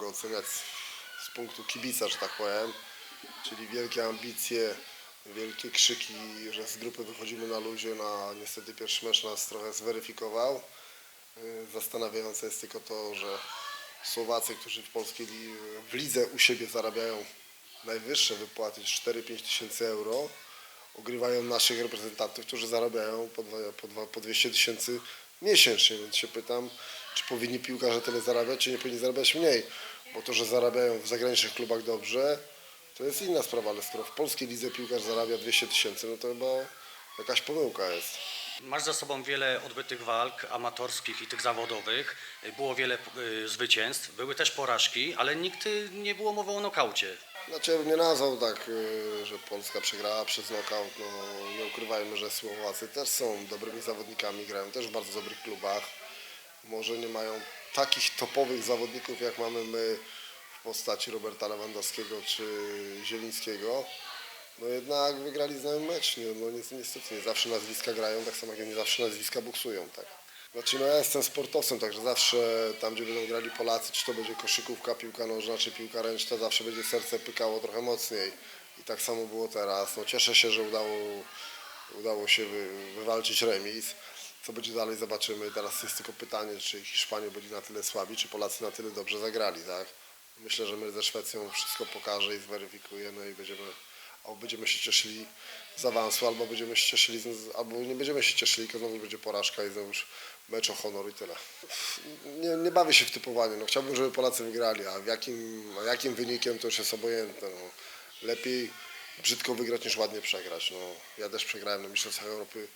mogę oceniać z, punktu kibica, że tak powiem. Czyli wielkie ambicje, wielkie krzyki, że z grupy wychodzimy na luzie, no a niestety pierwszy mecz nas trochę zweryfikował. Y, Zastanawiające jest tylko to, że Słowacy, którzy w polskiej w lidze u siebie zarabiają najwyższe wypłaty 4-5 tysięcy euro, ogrywają naszych reprezentantów, którzy zarabiają po, dwa, po, dwa, po 200 tysięcy miesięcznie, więc się pytam, czy powinni piłkarze tyle zarabiać, czy nie powinni zarabiać mniej, bo to, że zarabiają w zagranicznych klubach dobrze, to jest inna sprawa, ale skoro w polskiej lidze piłkarz zarabia 200 tysięcy, no to chyba jakaś pomyłka jest. Masz za sobą wiele odbytych walk amatorskich i tych zawodowych. Było wiele y, zwycięstw, były też porażki, ale nigdy nie było mowy o nokaucie. Znaczy ja bym nie nazwał tak, y, że Polska przegrała przez knockout. No, nie ukrywajmy, że Słowacy też są dobrymi zawodnikami, grają też w bardzo dobrych klubach. Może nie mają takich topowych zawodników, jak mamy my w postaci Roberta Lewandowskiego czy Zielińskiego. No jednak wygrali z nami mecz. Nie, no ni- niestety nie zawsze nazwiska grają, tak samo jak nie zawsze nazwiska boksują. Tak. Znaczy no ja jestem sportowcem, także zawsze tam, gdzie będą grali Polacy, czy to będzie koszykówka, piłka nożna, czy piłka ręczna, zawsze będzie serce pykało trochę mocniej. I tak samo było teraz. No cieszę się, że udało, udało się wy, wywalczyć remis. Co będzie dalej zobaczymy. Teraz jest tylko pytanie, czy Hiszpanie byli na tyle słabi, czy Polacy na tyle dobrze zagrali, tak? Myślę, że my ze Szwecją wszystko pokaże i zweryfikuje, no i będziemy, albo będziemy się cieszyli z awansu, albo będziemy się cieszyli, z, albo nie będziemy się cieszyli, tylko znowu będzie porażka i znowuż mecz o honor i tyle. Nie, nie bawię się w typowanie, no chciałbym, żeby Polacy wygrali, a jakim, a jakim wynikiem to już jest obojętne. No. Lepiej brzydko wygrać niż ładnie przegrać. No. Ja też przegrałem na Mistrzostwach Europy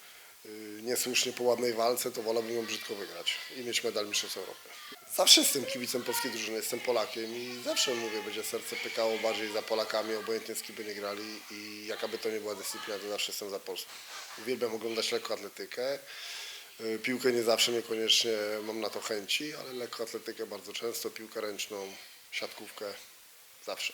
niesłusznie po ładnej walce, to wolałbym ją brzydko wygrać i mieć medal Mistrzostw Europy. Zawsze jestem kibicem polskiej drużyny, jestem Polakiem i zawsze mówię, będzie serce pykało bardziej za Polakami, obojętnie z kim by nie grali i jaka by to nie była dyscyplina, to zawsze jestem za Polską. Uwielbiam oglądać lekkoatletykę. Y, Piłkę nie zawsze, niekoniecznie mam na to chęci, ale lekkoatletykę bardzo często, piłkę ręczną, siatkówkę zawsze.